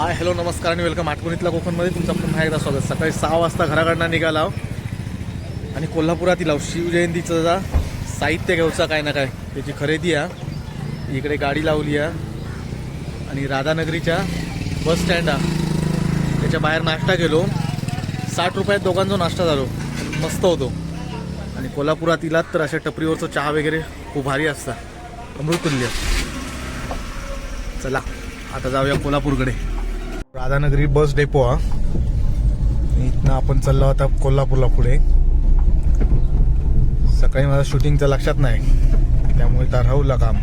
Hi hello नमस्कार आणि welcome आठवणीतल्या कोकणमध्ये तुमचं पुन्हा एकदा स्वागत. सकाळी सहा वाजता घराकडनं निघाला आणि कोल्हापुरात इलाव शिवजयंतीचं जा साहित्य घेऊचा काय ना काय. त्याची खरेदी आहे इकडे गाडी लावली आहे आणि राधानगरीच्या बस स्टँड आहे त्याच्या बाहेर नाश्ता गेलो साठ रुपयात दोघांचा नाश्ता झालो. मस्त होतो. आणि कोल्हापुरात इलात तर अशा टपरीवरचं चहा वगैरे खूप भारी असता. अमृतुल्य चला आता जाऊया कोल्हापूरकडे. राधानगरी बस डेपो हा. इथनं आपण चाललो आता कोल्हापूरला पुढे. सकाळी माझं शूटिंगचं लक्षात नाही त्यामुळे तर राहूला काम.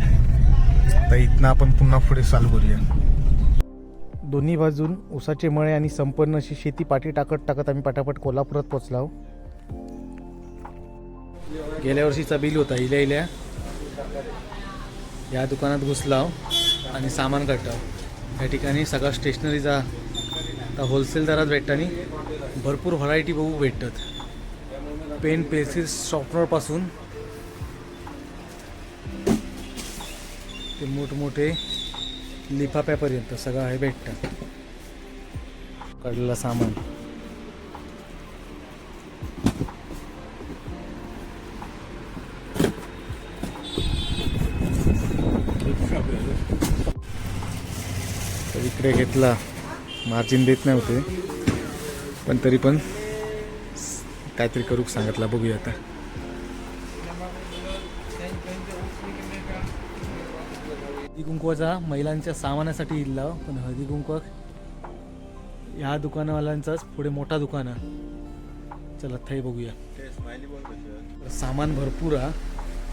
तर इथनं आपण पुन्हा पुढे चालू करूया. दोन्ही बाजून उसाचे मळे आणि संपन्न अशी शेती पाठी टाकत टाकत आम्ही पटापट कोल्हापुरात पोचलो गेल्या वर्षीचा बिल होता इल्या इल्या. या दुकानात घुसलाव आणि सामान काढताव या ठिकाणी सगळा स्टेशनरीचा आता होलसेल दरात भेटतं आणि भरपूर व्हरायटी बघू भेटतात. पेन पेन्सिल शॉपनरपासून ते मोठमोठे लिफाफ्यापर्यंत सगळं हे भेटतं. काढलेलं सामान. इकडे घेतला. मार्जिन देत नव्हते. पण तरी पण काहीतरी करू सांगितला. बघूया आता. हळदी कुंकवाचा महिलांच्या सामानासाठी इल्ला हो. पण हळदी कुंकवा ह्या दुकानवाल्यांचाच पुढे मोठा दुकान आहे. चला थंय बघूया. सामान भरपूर आहे.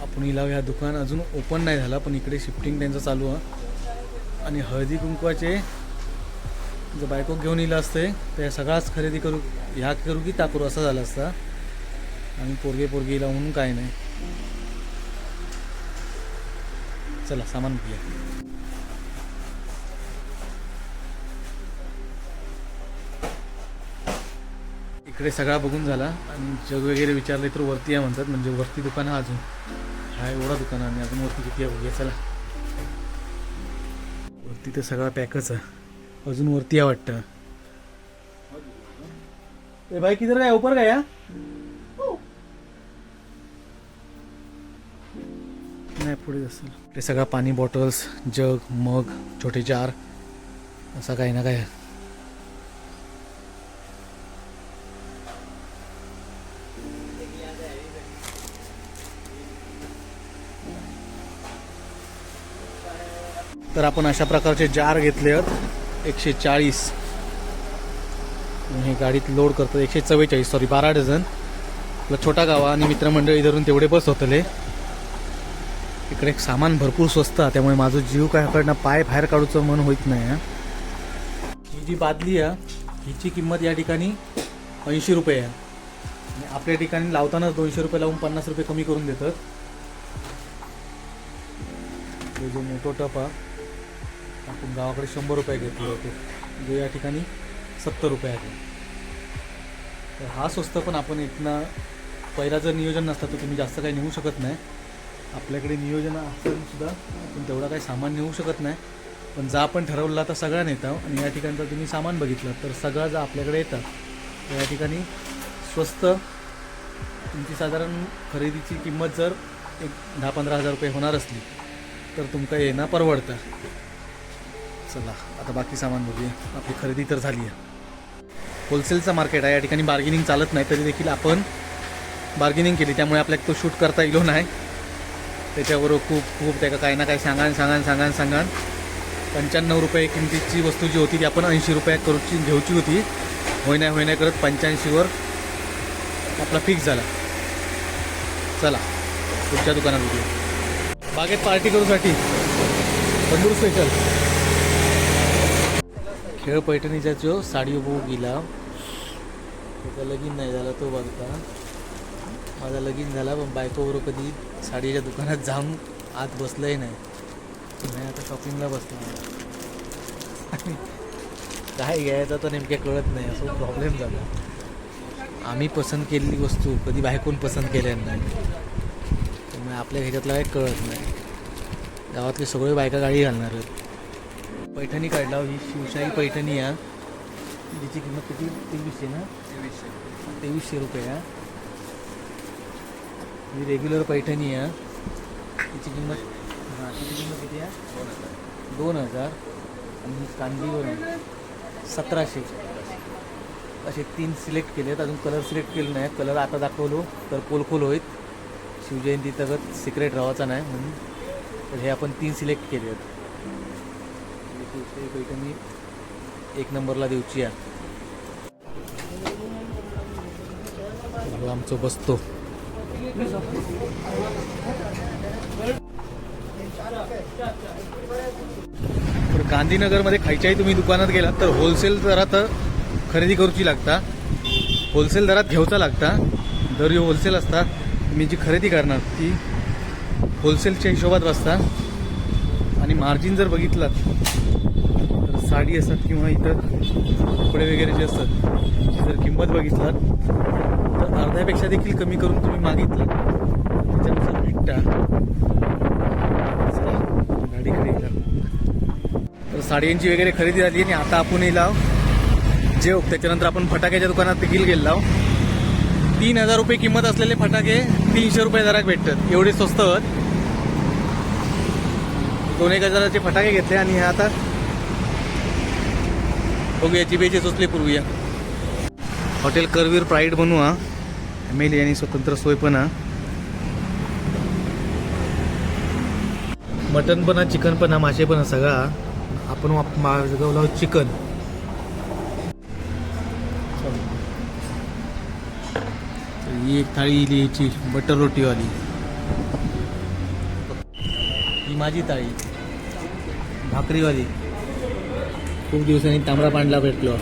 आपण इलाव ह्या दुकान अजून ओपन नाही झाला पण इकडे शिफ्टिंग त्यांचं चालू आहे. आणि हळदी कुंकवाचे जर बायको घेऊन येलं असते तर सगळाच खरेदी करू ह्या करू की त्या करू असं झालं असता. आणि पोरगे पोरगीला म्हणून काय नाही. चला सामान घेऊया. इकडे सगळा बघून झाला. आणि जग वगैरे विचारले तर वरती आहे म्हणतात म्हणजे वरती दुकान आहे अजून. हा एवढा दुकान आहे आणि अजून वरती किती आहे बघूया. चला. तिथं सगळा पॅकच आहे. अजून वरती आहे वाटतं. ए भाई किधर काय उपर काय नाही पुढे असेल ते सगळा पाणी बॉटल्स जग मग छोटे जार असा काही ना काय तर आपण अशा प्रकारचे जार घेतले आहेत. एकशे चाळीस हे गाडीत लोड करतो एकशे चव्वेचाळीस सॉरी बारा डझन. आपला छोटा गावा आणि मित्रमंडळी धरून तेवढे बस होतले. इकडे सामान भरपूर स्वस्त आहे त्यामुळे माझं जीव काय कडनं पाय बाहेर काढूचं मन होत नाही आहे ही जी बादली आहे हिची किंमत या ठिकाणी ऐंशी रुपये आहे. आणि आपल्या ठिकाणी लावतानाच दोनशे रुपये लावून पन्नास रुपये कमी करून देतात. जो मोठो टप आहे आपण गावाकडे शंभर रुपये घेतले होते. जो या ठिकाणी सत्तर रुपये आहे. तर हा स्वस्त पण आपण इथनं पहिला जर नियोजन नसतं तर तुम्ही जास्त काही नेऊ शकत नाही. आपल्याकडे नियोजन असूनसुद्धा आपण तेवढा काही सामान नेऊ शकत नाही. पण जा आपण ठरवला तर सगळा नेता हो. आणि या ठिकाणी जर तुम्ही सामान बघितलं तर सगळं जर आपल्याकडे येतं तर या ठिकाणी स्वस्त तुमची साधारण खरेदीची किंमत जर एक दहा पंधरा हजार रुपये होणार असली तर तुमका येणं परवडतं. चला आता बाकी सामान बघूया. आपली खरेदी तर झाली आहे. होलसेलचं मार्केट आहे. या ठिकाणी बार्गेनिंग चालत नाही तरी देखील आपण बार्गेनिंग केली. त्यामुळे आपल्याला तो शूट करता येलो नाही. त्याच्याबरोबर खूप खूप त्याला काही ना काही सांगान सांगान सांगान सांगान. पंच्याण्णव रुपये किमतीची वस्तू जी होती ती आपण ऐंशी रुपया करूची घेऊची होती. होईना नाही करत पंच्याऐंशीवर आपला फिक्स झाला. चला पुढच्या दुकानात बघूया. बागेत पार्टी करूसाठी तंदूर स्पेशल खेळ पैठणीचा जो साडी बघू गेला त्याचा लगीन नाही झाला तो बघता. माझा लगीन झाला पण बायकोबरोबर कधी साडीच्या दुकानात जाऊन आत बसलंही नाही. नाही आता शॉपिंगला बसलो काय घ्यायचं तर नेमक्या कळत नाही असं प्रॉब्लेम झाला. आम्ही पसंत केलेली वस्तू कधी बायकोन पसंत केल्या नाही. त्यामुळे आपल्या ह्याच्यातलं काही कळत नाही. गावातले सगळे बायका गाडी घालणार आहेत. पैठणी काढला ही शिवशाही पैठणी आहे जिची किंमत किती? तेवीसशे ना? तेवीसशे. रुपये आहे ही रेग्युलर पैठणी आहे तिची किंमत हां तिची किंमत किती आहे दोन हजार. आणि ही कांदीवर सतराशे. असे तीन सिलेक्ट केले आहेत अजून कलर सिलेक्ट केले नाही कलर आता दाखवलो तर पोलखोल होईल. शिवजयंती तगत सिक्रेट राहायचा नाही म्हणून. तर हे आपण तीन सिलेक्ट केले आहेत शिवशाही पैठणी एक नंबरला देऊची आहे. आमचं बसतो. तर गांधीनगरमध्ये खायच्याही तुम्ही दुकानात गेलात तर होलसेल दरात खरेदी करूची लागता. होलसेल दरात घेऊचा लागता. दर ह्यो होलसेल असता मी जी खरेदी करणार ती होलसेलच्या हिशोबात बसता. आणि मार्जिन जर बघितलं तर साडी असतात किंवा इतर कपडे वगैरे जे असतात त्याची जर किंमत बघितलात तर अर्ध्यापेक्षा देखील कमी करून तुम्ही मागितलं. त्याच्यानुसार भेटता चला, गाडीकडे तर साड्यांची वगैरे खरेदी झाली आणि आता आपण येला जेव. त्याच्यानंतर आपण फटाक्याच्या दुकानात देखील गेलो तीन हजार रुपये किंमत असलेले फटाके तीनशे रुपये दरात भेटतात. एवढे स्वस्त आहेत. दोन एक हजाराचे फटाके घेतले आणि हे आता बघूया जिबेचे चोचले पुरवूया. हॉटेल करवीर प्राईड बनवू फॅमिली आणि स्वतंत्र सोय पण हा. मटन पण हा चिकन पण हा मासे पण हा सगळा आपण वाप- मागवला चिकन. ही एक थाळी इली याची बटर रोटीवाली. ही माझी थाळी. भाकरीवाली. खूप दिवसांनी तांबडा पांडला भेटलो.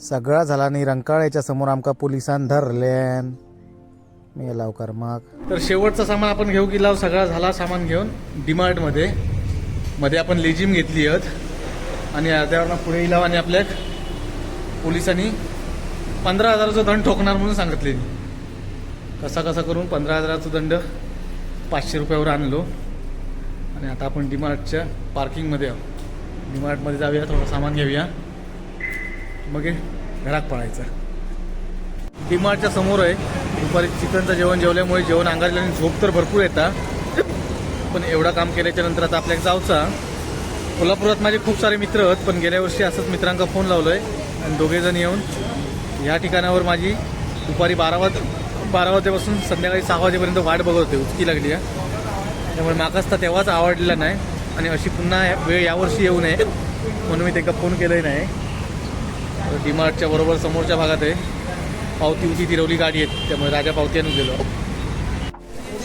सगळा झाला आणि रंकाळ्याच्या समोर आमका पोलिसांन धरल्यान मी लवकर मग. तर शेवटचा सामान आपण घेऊ की लाव? सगळा झाला सामान घेऊन डीमार्टमध्ये. मध्ये आपण लेजिम घेतली आहेत. आणि अर्ध्यावरनं पुढे इलाव आणि आपल्या पोलिसांनी पंधरा हजाराचा दंड ठोकणार म्हणून सांगितले. कसा कसा करून पंधरा हजाराचा दंड पाचशे रुपयावर आणलो. आणि आता आपण डीमार्टच्या पार्किंगमध्ये आहोत. डीमार्टमध्ये जाऊया थोडं सामान घेऊया. मग घरात पळायचं. डीमार्टच्या समोर आहे. दुपारी चिकनचं जेवण जेवल्यामुळे जेवण अंगारलं आणि झोप तर भरपूर येतात पण एवढा काम केल्याच्यानंतर आता आपल्या जाऊचा कोल्हापुरात माझे खूप सारे मित्र आहेत पण गेल्या वर्षी असंच मित्रांका फोन लावलोय. आणि दोघेजण येऊन ह्या ठिकाणावर माझी दुपारी बारा वाज बारा वाजेपासून संध्याकाळी सहा वाजेपर्यंत वाट बघत होते. उचकी लागली आहे. त्यामुळे मागास तर तेव्हाच आवडलेला नाही. आणि अशी पुन्हा वेळ यावर्षी येऊ नये. म्हणून मी त्यांना फोन केलंही नाही. डीमार्टच्या बरोबर समोरच्या भागात आहे. पावती उती फिरवली गाडी आहेत त्यामुळे राजा पावत्यानं गेलो.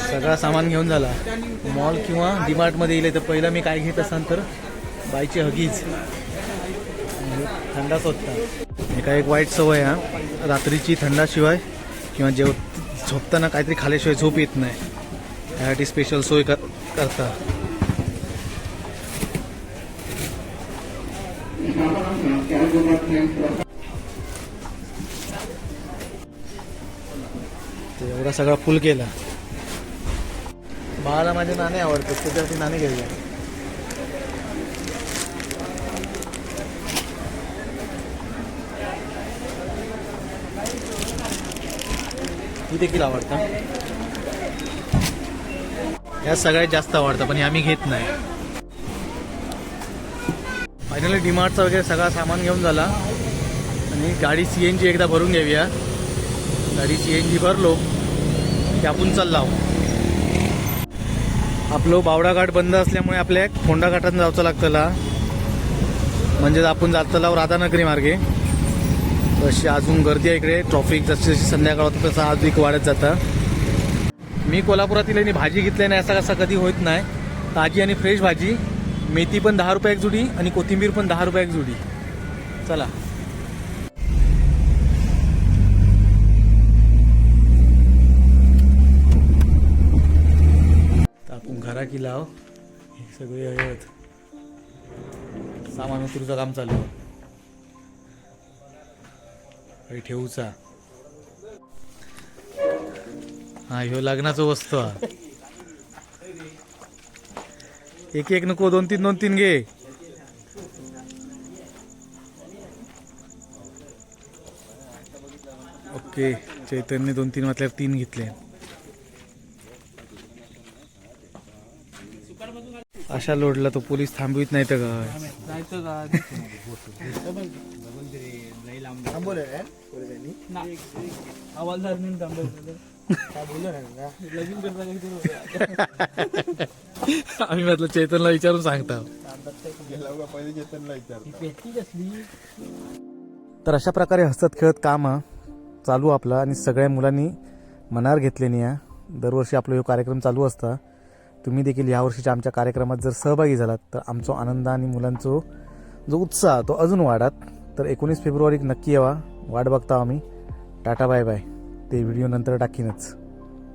सगळा सामान घेऊन झाला. मॉल किंवा डीमार्टमध्ये येईल तर पहिला मी काय घेत असाल तर बायची हगीज. म्हणजे थंडा स्वतः एका एक वाईट सवय हा. रात्रीची थंडाशिवाय किंवा जेव झोपताना काहीतरी खाल्याशिवाय झोप येत नाही. त्यासाठी स्पेशल सोय कर करता. एवढा सगळा फुल केला. बाळाला माझे नाणे आवडतात त्याच्यासाठी नाणे घेऊया ही देखील आवडतं. या सगळ्यात जास्त आवडतं पण हे आम्ही घेत नाही. फायनली डिमार्टचा वगैरे सगळा सामान घेऊन झाला. आणि गाडी सी एन जी एकदा भरून घेऊया. गाडी सी एन जी भरलो. आपण चाललो आपलं बावडा घाट बंद असल्यामुळे आपल्या फोंडा घाटात जावचं लागतला. म्हणजे आपण जातला राधानगरी मार्गे. तशी अजून गर्दी आहे इकडे. ट्रॉफिक जशी जशी संध्याकाळ होतं तसं अधिक वाढत जातं. मी कोल्हापुरातील आणि भाजी घेतली नाही असा कसा कधी होत नाही. ताजी आणि फ्रेश भाजी. मेथी पण दहा रुपये एक जुडी आणि कोथिंबीर पण दहा रुपये एक जुडी. चला. की लाव. हे सगळे हे आहेत. सामान उतरूचं काम चालू काही ठेवूचा. हा ह्यो लग्नाचं वस्तू हा. एक एक नको दोन तीन दोन तीन घे. ओके चैतन्य दोन तीन मातल्यावर तीन घेतले. अशा लोडला तो पोलीस थांबवित नाही तर काय? आम्ही म्हटलं चैतनला विचारून सांगता. तर अशा प्रकारे हसत खेळत काम चालू आपलं आणि सगळ्या मुलांनी मनावर घेतलेली आहे. दरवर्षी आपला हा कार्यक्रम चालू असता. तुम्ही देखील यावर्षीच्या आमच्या कार्यक्रमात जर सहभागी झालात तर आमचा आनंद आणि मुलांचो जो उत्साह तो अजून वाढात. तर एकोणीस फेब्रुवारीक नक्की यावा. वाट बघता आम्ही. Tata bye bye. ते व्हिडिओ नंतर टाकीनच.